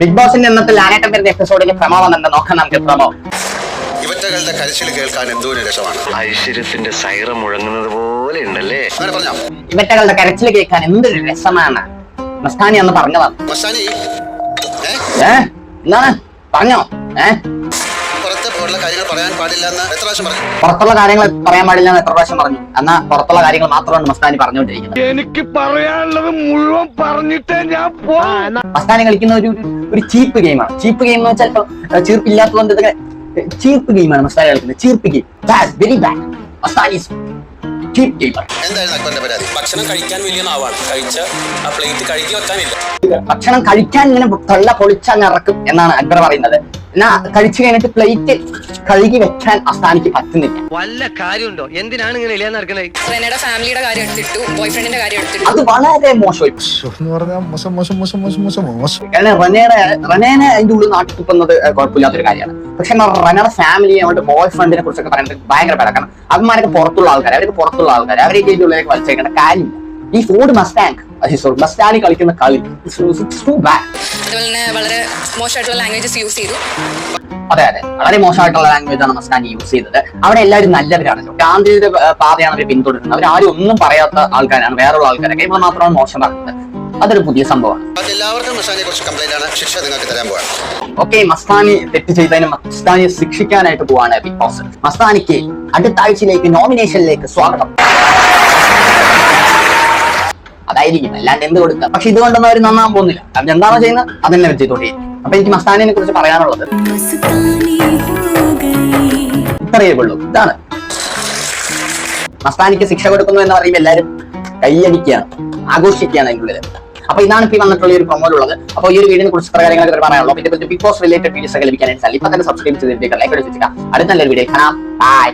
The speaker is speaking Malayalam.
ബിഗ് ബോസിന്റെ ഇന്നത്തെ ലാനേട്ടം വരുന്ന എപ്പിസോഡിൽ പ്രമോ വന്നിട്ട് നോക്കാം നമുക്ക് പ്രമോ. ഇവറ്റകളുടെ കരച്ചിൽ കേൾക്കാൻ എന്തോരം രസമാണ്. ഐശ്വര്യത്തിന്റെ സൈറ മുഴങ്ങുന്നത് പോലെ ഉണ്ടല്ലേ? അങ്ങനെ പറഞ്ഞോ. ഇവറ്റകളുടെ കരച്ചിൽ കേൾക്കാൻ എന്തൊരു രസമാണ്. മസ്താനി അന്ന് പറഞ്ഞതാണ് എന്താണ്? പറഞ്ഞോ. ഏ? പുറത്ത് ഉള്ള കാര്യങ്ങൾ പറയാൻ എത്ര പ്രാവശ്യം പറഞ്ഞു? പുറത്തുള്ള കാര്യങ്ങൾ പറയാൻ പാടില്ലെന്ന് എത്ര പ്രാവശ്യം പറഞ്ഞു? എന്നാ പുറത്തുള്ള കാര്യങ്ങൾ മാത്രമാണ് മസ്താനി പറഞ്ഞുകൊണ്ടിരിക്കുന്നത്. എനിക്ക് പറയാനുള്ളത് മുഴുവൻ പറഞ്ഞിട്ടേ ഞാൻ മസ്താനി കളിക്കുന്ന ഒരു ഒരു- ചീപ്പ് ഗെയിമാണ് ചീപ്പ് ഗെയിം എന്ന് വെച്ചാൽ ഇല്ലാത്ത ചീർപ്പില്ലാത്തതുകൊണ്ട് ഇതൊക്കെ ചീപ്പ് ഗെയിമാണ് മസ്താനി കളിക്കുന്നത്. Cheap game bad very bad Mastani cheap gamer എന്തായിരുന്നു അക്ബറിന്റെ പരാതി? ഭക്ഷണം കഴിക്കാൻ വലിയ നാവാണ്. കഴിച്ച ആ പ്ലേറ്റ് കഴുകി വെക്കാനില്ല. ഭക്ഷണം കഴിക്കാൻ ഇങ്ങനെ തൊള്ള പൊളിച്ചങ്ങ് ഇറക്കും എന്നാണ് അക്ബർ പറയുന്നത്. എന്നാ കഴിച്ചു കഴിഞ്ഞിട്ട് പ്ലേറ്റ് കഴുകി വെക്കാൻ അസ്ഥാനിക്ക് പറ്റുന്നില്ല. വല്ല കാര്യമുണ്ടോ? എന്തിനാണ് ഇങ്ങനെ ഇല്ലാന്ന് നടക്കണേ? റെനയുടെ ഫാമിലിയുടെ കാര്യം എടുത്തിട്ടു ബോയ് ഫ്രണ്ടിന്റെ കാര്യം എടുത്തിട്ടു. അത് വളരെ മോശമായി മോശം മോശം മോശം മോശം മോശം മോശം. കാരണം റനയുടെ റനേനെ അതിന്റെ ഉള്ളിൽ നാട്ടിൽ തുപ്പുന്നത് കുഴപ്പമില്ലാത്തൊരു കാര്യമാണ്. പക്ഷെ റനയുടെ ഫാമിലിയെ അവരുടെ ബോയ് ഫ്രണ്ടിനെ കുറിച്ചൊക്കെ പറയുന്നത് ഭയങ്കര പേരാ കാരണം അവന്മാരൊക്കെ പുറത്തുള്ള ആൾക്കാർ അവർക്ക് പുറത്തുള്ള ആൾക്കാർ അവരെ ഇതിന്റെ ഉള്ളിലേക്ക് വലിച്ചേക്കേണ്ട കാര്യമില്ല. ഈ ഫോർഡ് മസ്റ്റാങ്ക് മസ്റ്റാനി കളിക്കുന്ന കളി ടു ബാഡ് അതുപോലെ തന്നെ വളരെ മോശമായിട്ടുള്ള ലാംഗ്വേജസ് യൂസ് ചെയ്തു. അതെ അതെ. വളരെ മോശമായിട്ടുള്ള ലാംഗ്വേജ് ആണ് മസ്താനി യൂസ് ചെയ്തത്. അവിടെ എല്ലാവരും നല്ലവരാണ്. ഗാന്ധിയുടെ പാതയാണ് അവർ പിന്തുടരുന്നത്. അവർ ആരും ഒന്നും പറയാത്ത ആൾക്കാരാണ്. വേറെയുള്ള ആൾക്കാരൊക്കെ ഇവിടെ മാത്രമാണ് മോശം പറയുന്നത് അതൊരു പുതിയ സംഭവമാണ്. എല്ലാവർക്കും മസ്താനിയെ കുറിച്ച് കംപ്ലൈന്റ് ആണ്. ശിക്ഷ നിങ്ങൾക്ക് തരാൻ പോവാണ്. ഓക്കെ മസ്താനി തെറ്റ് ചെയ്തതിന് മസ്താനിയെ ശിക്ഷിക്കാനായിട്ട് പോവാണ് ബിഗ് ബോസ്. മസ്താനിക്ക് അടുത്ത ആഴ്ചയിലേക്ക് നോമിനേഷനിലേക്ക് സ്വാഗതം. അതായിരിക്കും അല്ലാണ്ട് എന്ത് കൊടുക്കുക? പക്ഷെ ഇതുകൊണ്ടൊന്നും അവർ നന്നാൻ പോകുന്നില്ല. അവർ എന്താണോ ചെയ്യുന്നത് അതന്നെ അവർ ചെയ്തോണ്ടേ അപ്പൊ എനിക്ക് മസ്താനിനെ കുറിച്ച് പറയാനുള്ളത്. ഇത്രയേ ഉള്ളൂ. ഇതാണ്. മസ്താനിക്ക് ശിക്ഷ കൊടുക്കുന്നു എന്ന് പറയുമ്പോൾ എല്ലാവരും കൈയടിക്കുകയാണ് ആഘോഷിക്കുകയാണ് അതിന്റെ ഉള്ളിൽ അപ്പൊ ഇതാണ് ഇപ്പൊ വന്നിട്ടുള്ള ഒരു പ്രൊമോയിലുള്ളത് അപ്പൊ ഈ ഒരു വീഡിയോനെ കുറിച്ച് ഇത്ര കാര്യങ്ങളൊക്കെ പറയാനുള്ളൂ. പിന്നെ ബിഗ് ബോസ് റിലേറ്റഡ് വീഡിയോസ് ഒക്കെ ലഭിക്കാനായിട്ട് ഇപ്പൊ തന്നെ സബ്സ്ക്രൈബ് ചെയ്തിട്ട് ലൈക്ക് അടിച്ചിട്ട് അടുത്ത നല്ലൊരു വീഡിയോ കാണാം. ബൈ